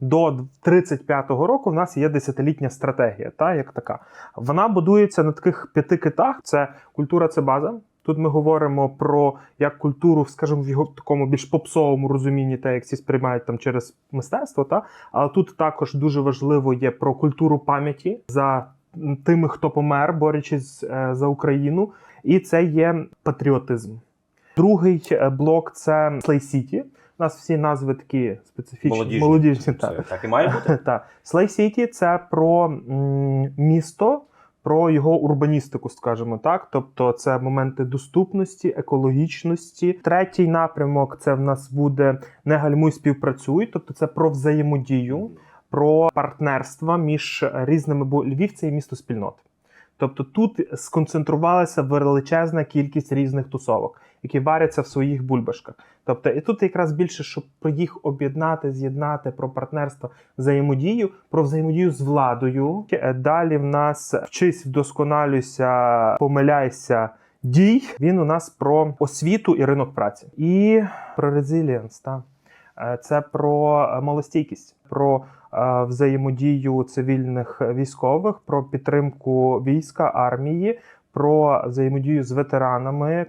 До 35-го року в нас є десятилітня стратегія, та як така. Вона будується на таких п'яти китах: це культура, це база. Тут ми говоримо про як культуру, скажімо, в його такому більш попсовому розумінні, та як всі сприймають там через мистецтво. Та але тут також дуже важливо є про культуру пам'яті за тими, хто помер, борючись е, за Україну, і це є патріотизм. Другий е, блок це Slay City. У нас всі назви такі специфічні, Молодіжні. молодіжні так. Так і має бути. Так. Слей Сіті це про місто, про його урбаністику, скажімо так. Тобто це моменти доступності, екологічності. Третій напрямок це в нас буде не гальмуй співпрацюй, тобто це про взаємодію, про партнерства між різними, бо Львів це є місто спільнот. Тобто тут сконцентрувалася величезна кількість різних тусовок, які варяться в своїх бульбашках. Тобто, і тут якраз більше, щоб про їх об'єднати, з'єднати, про партнерство, взаємодію, про взаємодію з владою. Е, Далі в нас вчись, вдосконалюйся, помиляйся. Дій він у нас про освіту і ринок праці, і про резилієнс. Та Е, це про е, малостійкість, про взаємодію цивільних військових, про підтримку війська, армії, про взаємодію з ветеранами,